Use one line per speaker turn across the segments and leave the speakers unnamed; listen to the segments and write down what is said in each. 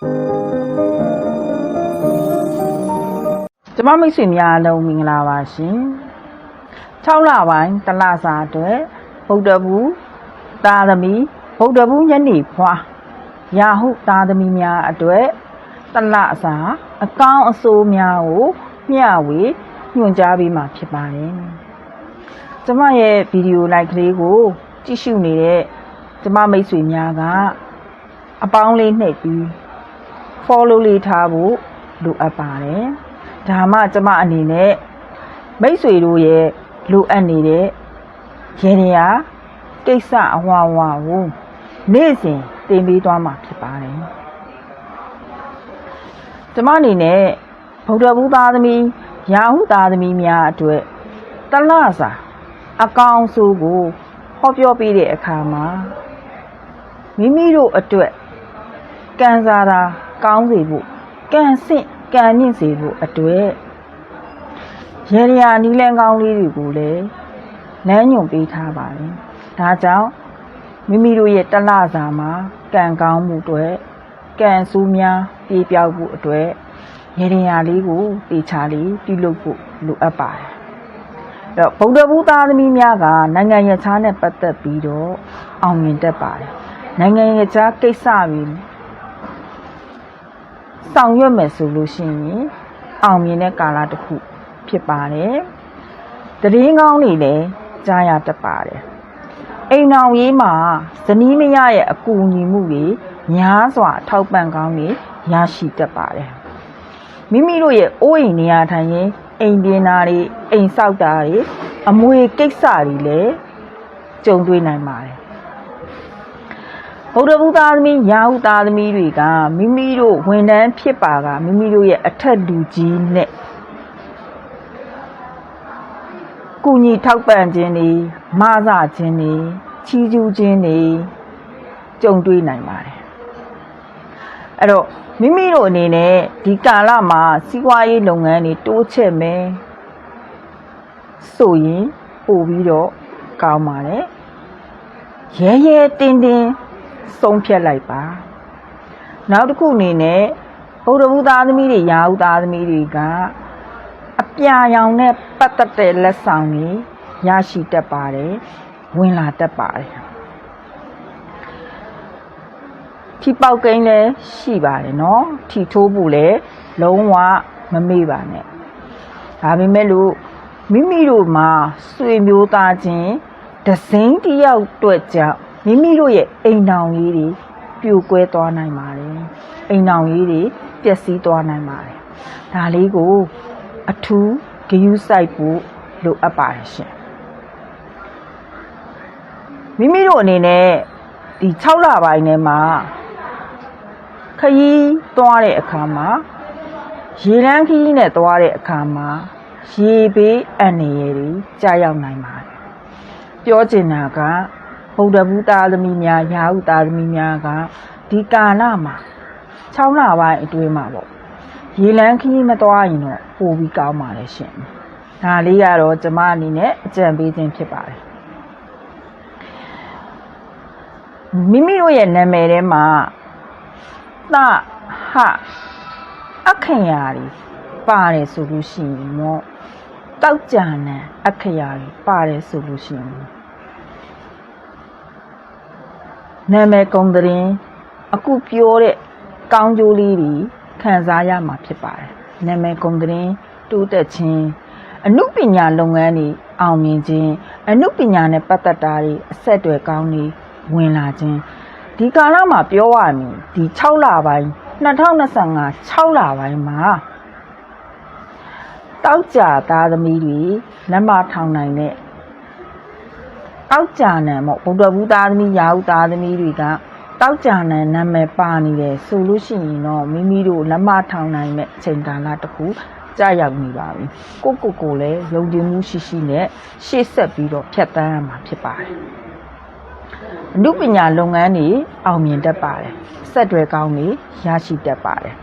ကျမမိတ်ဆွေများအလုံးမင်္ဂလာပါရှင်6လပိုင်းတလစာအတွက်ဗုဒ္ဓဘူးသာသမီဗုဒ္ဓဘူးညနေဖွာရာဟုသာသမီများအတွက်တလစာအကောင်းအဆိုးများကိုမျှဝေညွှန်ကြားပေးမှာဖြစ်ပါတယ်ကျမရဲ့ဗီဒီယိုလိုက်ကလေးကို ကြည့်ရှုနေတဲ့ကျမမိတ်ဆွေများကအပေါင်းလေးနှိပ်ပြီး follow လေးထားဖို့လိုအပ်ပါတယ်။ဒါမှကျမအနေနဲ့မိတ်ဆွေတို့ရဲ့လိုအပ်နေတဲ့ရင်ရာကိစ္စအဝဝကိုနေ့စဉ်တင်ပေးသွားမှာဖြစ်ပါတယ်။ကျမအနေနဲ့ဗုဒ္ဓဘုသားသမီးရာဟုသားသမီးများအတွက်တလစာအကောင်ဆိုကိုဟောပြောပေးတဲ့အခါမှာမိမိတို့အတွက်ကကံစားတာ ကောင်းစေဖို့ကံဆင့်ကံမြင့်စေဖို့အတွက်ရေရယာနီးလန်းကောင်းလေးတွေကိုလည်းလမ်းညွှန်ပေးထားပါတယ်။ဒါကြောင့်မိမိတို့ရဲ့တလစာမှာကံကောင်းမှုအတွက်ကံဆိုးများပြေးပြောက်ဖို့အတွက်ရေရယာလေးကိုတေချာလေးပြုလုပ်ဖို့လိုအပ်ပါတယ်။အဲ့တော့ဗုဒ္ဓဘုသားသမီးများကနိုင်ငံရခြားနဲ့ပတ်သက်ပြီးတော့အောင်မြင်တတ်ပါတယ်။နိုင်ငံရခြားကိစ္စတွေ ဆောင်ရွက်မယ်ဆိုလို့ရှိရင်အောင်မြင်တဲ့ကာလတစ်ခုဖြစ်ပါတယ်။တည်င်းကောင်းနေလည်းကြားရတတ်ပါတယ်။အိမ်အောင်ရေးမှာဇနီးမရရဲ့အကူအညီမှုတွေများစွာထောက်ပံ့ကောင်းနေရရှိတတ်ပါတယ်။မိမိတို့ရဲ့အိုးအိမ်နေရာထိုင်ရင်အိမ်ပြင်တာတွေအိမ်ဆောက်တာတွေအမွေကိစ္စတွေလည်းကြုံတွေ့နိုင်ပါတယ်။ ဗုဒ္ဓဘုသားသမီးရာဟုသားသမီးတွေကမိမိတို့ဝန်ထမ်းဖြစ်ပါကမိမိတို့ရဲ့အထက်လူကြီးနဲ့ကုညီထောက်ပံ့ခြင်းတွေမဆခြင်းတွေချီးကျူးခြင်းတွေကြုံတွေ့နိုင်ပါတယ်အဲ့တော့မိမိတို့အနေနဲ့ဒီကာလမှာစီးပွားရေးလုပ်ငန်းတွေတိုးချဲ့မယ်ဆိုရင်ပို့ပြီးတော့ကောင်းပါတယ်ရဲရဲတင်းတင်း ဆုံးဖြတ်လိုက်ပါနောက်တစ်ခုအနေနဲ့ဗုဒ္ဓဘုသားသမီးတွေရာဟုသားသမီးတွေကအပြာရောင်နဲ့ပတ်သက်တဲ့လက်ဆောင်တွေရရှိတတ်ပါတယ်ဝင်လာတတ်ပါတယ်ထီပေါက်ကိန်းလည်းရှိပါတယ်เนาะထီထိုးဖို့လည်းလုံးဝမမေ့ပါနဲ့ဒါပေမဲ့လို့မိမိတို့မှာဆွေမျိုးသားချင်း ဒဇိန်တစ်ယောက်အတွက်ကြောင့် မိမိတို့ရဲ့အိမ်တောင်ကြီးတွေပြိုကွဲသွားနိုင်ပါတယ်အိမ်တောင်ကြီးတွေပျက်စီးသွားနိုင်ပါတယ်ဒါလေးကိုအထူးဂရုစိုက်ဖို့လိုအပ်ပါတယ်ရှင်မိမိတို့အနေနဲ့ဒီ6လပိုင်းထဲမှာခရီးသွားတဲ့အခါမှာရေလန်းခရီးနဲ့သွားတဲ့အခါမှာရေဘေးအန္တရာယ်တွေကြာရောက်နိုင်ပါတယ်ပြောချင်တာက ဗုဒ္ဓဘုသားသမီးများရာဟုသားသမီးများကဒီကာလမှာ6လပိုင်းအတွင်းမှာပေါ့ရေလန်းခရီးမသွားရင်တော့ပိုပြီးကောင်းပါလေရှင်ဒါလေးကတော့ကျမအနေနဲ့အကြံပေးခြင်းဖြစ်ပါတယ်မိမိတို့ရဲ့နာမည်ထဲမှာသဟအခရာတွေပါတယ်ဆိုလို့ရှိရင်တော့တောက်ကြံနံအခရာတွေပါတယ်ဆိုလို့ရှိရင် နာမည်ကုံတရင်အခုပြောတဲ့ကောင်းကျိုးလေးတွေခံစားရမှာဖြစ်ပါတယ်နာမည်ကုံတရင်တိုးတက်ခြင်းအမှုပညာလုပ်ငန်းတွေအောင်မြင်ခြင်းအမှုပညာနဲ့ပတ်သက်တာတွေအဆက်အသွယ်ကောင်းတွေဝင်လာခြင်းဒီကာလမှာပြောရမယ်ဒီ6လပိုင်း2025 6လပိုင်းမှာတောက်ကြသားသမီးတွေလက်မထောင်နိုင်တဲ့ တောက်ကြနံပေါ့ဗုဒ္ဓဘုသားသမီးရာဟုသားသမီးတွေကတောက်ကြနံနာမည်ပါနေတယ်ဆိုလို့ရှိရင်တော့မိမိတို့လက်မထောင်နိုင်မဲ့အချိန်ကာလတစ်ခုကြာရောက်နေပါပြီကိုကိုကိုလည်းယုံကြည်မှုရှိရှိနဲ့ရှေ့ဆက်ပြီးတော့ဖြတ်တန်းရမှာဖြစ်ပါတယ်အမှုပညာလုပ်ငန်းတွေအောင်မြင်တတ်ပါတယ်ဆက်တွယ်ကောင်းတွေရရှိတတ်ပါတယ်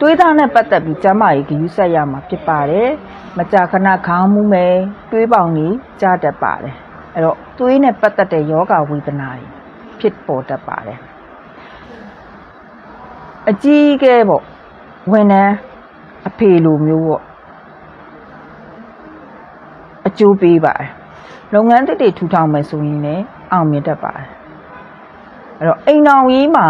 တွေးသားနဲ့ပတ်သက်ပြီးကျမကြီးဂရုစိုက်ရမှာဖြစ်ပါတယ် မကြာခဏခေါင်းမှုမယ်တွေးပေါင်ကြီးကြားတတ်ပါတယ်အဲ့တော့တွေးနဲ့ပတ်သက်တဲ့ယောဂဝေဒနာတွေဖြစ်ပေါ်တတ်ပါတယ်အကြီးအကဲပေါ့ဝန်ထမ်းအဖေလိုမျိုးပေါ့အကျိုးပေးပါတယ်လုပ်ငန်းတစ်တွေထူထောင်မယ်ဆိုရင်လည်းအောင်မြင်တတ်ပါတယ်အဲ့တော့အိမ်တော်ကြီးမှာ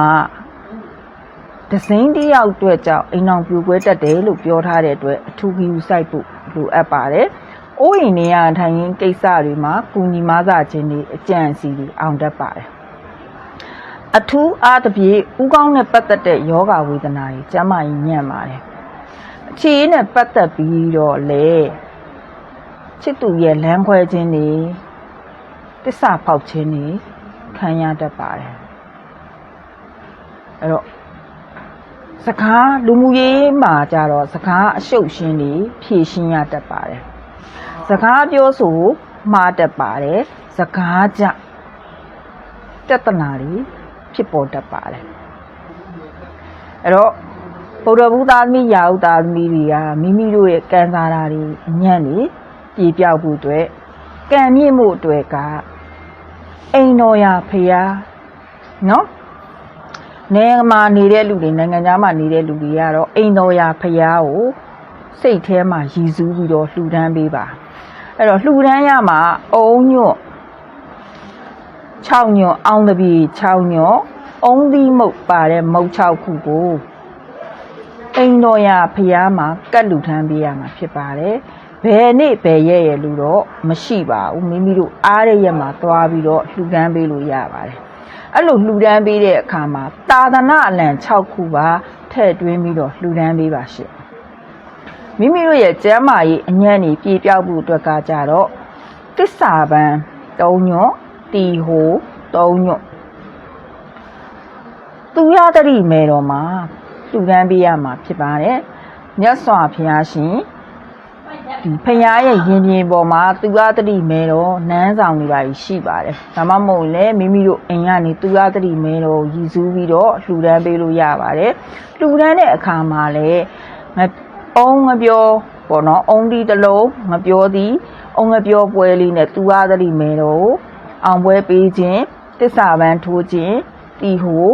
ဒဇင်းတစ်ယောက်အတွက်ကြောင့်အိမ်တော်ပြိုကွဲတတ်တယ်လို့ပြောထားတဲ့အတွက်အထူးကြီးစိုက်ဖို့ လိုအပ်ပါတယ်။အိုးအိမ်နေရထိုင်ရင်ကိစ္စတွေမှာကုညီမဆခြင်းတွေအကြံစီတွေအောင်တတ်ပါတယ်။အထူးအားတပြေဥကောင်းနဲ့ပတ်သက်တဲ့ယောဂဝေဒနာတွေကျန်းမာရေးညံ့ပါတယ်။အခြေအနေနဲ့ပတ်သက်ပြီးတော့လေချစ်သူရဲ့လမ်းခွဲခြင်းတွေတစ္ဆာဖောက်ခြင်းတွေခံရတတ်ပါတယ်။အဲ့တော့ စကားလူမှုရေးမှာကြတော့စကားအရှုပ်ရှင်းတွေဖြည့်ရှင်းရတတ်ပါတယ်။စကားပြောဆိုမှားတတ်ပါတယ်။စကားကြပြဿနာတွေဖြစ်ပေါ်တတ်ပါတယ်။အဲ့တော့ဗုဒ္ဓဘုသားသမီးရာဟုသားသမီးတွေကမိမိတို့ရဲ့ကံစားတာတွေအညံ့နေပြေပြောက်ဖို့အတွက်ကံမြင့်မှုအတွက်ကအိမ်တော်ရာဖရာနော် နိုင်ငံမှာနေတဲ့လူတွေနိုင်ငံသားမှာနေတဲ့လူတွေကတော့အိမ်တော်ရာဖရာကိုစိတ်ထဲမှာရည်စူးပြီးတော့လှူဒန်းပေးပါအဲ့တော့လှူဒန်းရမှာအုံညွတ်6ညွတ်အောင်တပြီ6ညွတ်အုံသီးမုတ်ပါတဲ့မုတ်6ခုကိုအိမ်တော်ရာဖရာမှာကတ်လူထမ်းပေးရမှာဖြစ်ပါတယ်ဘယ်နေ့ဘယ်ရက်ရလူတော့မရှိပါဘူးမိမိတို့အားရရက်မှာသွားပြီးတော့လှူဒန်းပေးလို့ရပါတယ် အဲ့လိုလှူဒန်းပေးတဲ့အခါမှာတာသနာအလံ6ခုပါထည့်တွင်းပြီးတော့လှူဒန်းပေးပါရှင့်မိမိတို့ရဲ့ကျမ်းမာရေးအညံ့နေပြေပြောက်ဖို့အတွက်ကကြတော့တစ္ဆာပန်3ညွတ်တီဟို3ညွတ်သူရတတိမဲတော်မှာလှူဒန်းပေးရမှာဖြစ်ပါတယ်မြတ်စွာဘုရားရှင် ဒီဖရာရဲ့ရင်ပြင်ပေါ်မှာသူအားတတိမဲတော့နန်းဆောင်နေပါရှိပါတယ်။ဒါမှမဟုတ်လည်းမိမိတို့အိမ်ကနေသူအားတတိမဲတော့ရည်စူးပြီးတော့လှူဒန်းပေးလို့ရပါတယ်။လှူဒန်းတဲ့အခါမှာလည်းအုံးငပြောပေါ့နော်အုံးဒီတစ်လုံးငပြောသည်အုံးငပြောပွဲလေးနဲ့သူအားတတိမဲတော့အောင်ပွဲပေးခြင်းတစ္ဆာပန်းထိုးခြင်းတီဟို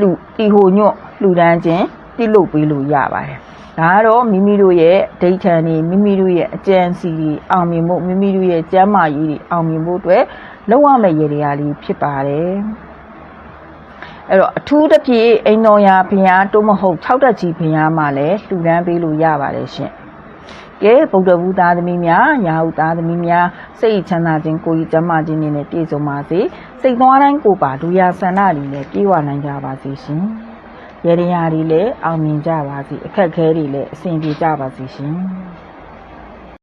လှူတီဟိုညွတ်လှူဒန်းခြင်းတိလုပ်ပေးလို့ရပါတယ်။ ဒါကတော့မိမိတို့ရဲ့ဒိဋ္ဌံတွေမိမိတို့ရဲ့အကြံစီတွေအောင်မြင်ဖို့မိမိတို့ရဲ့ကျမ်းမာရေးတွေအောင်မြင်ဖို့အတွက်လုပ်ရမယ့်ရည်ရည်လေးဖြစ်ပါတယ်အဲ့တော့အထူးတစ်ပြေအိမ်တော်ရာဘုရားတိုးမဟုတ်၆တက်ကြီးဘုရားမှာလည်းလှူဒန်းပေးလို့ရပါတယ်ရှင်ကဲဗုဒ္ဓဘူးသားသမီးများရာဟုသားသမီးများစိတ်ချမ်းသာခြင်းကိုယ်ကြီးကျမ်းမာခြင်းတွေနဲ့ပြည့်စုံပါစေစိတ်သွားတိုင်းကိုပါဒုရဆန္ဒတွေနဲ့ပြေဝနိုင်ကြပါစေရှင် ရရရာတွေလည်းအောင်မြင်ကြပါစေအခက်ခဲတွေလည်းအဆင်ပြေကြပါစေရှင်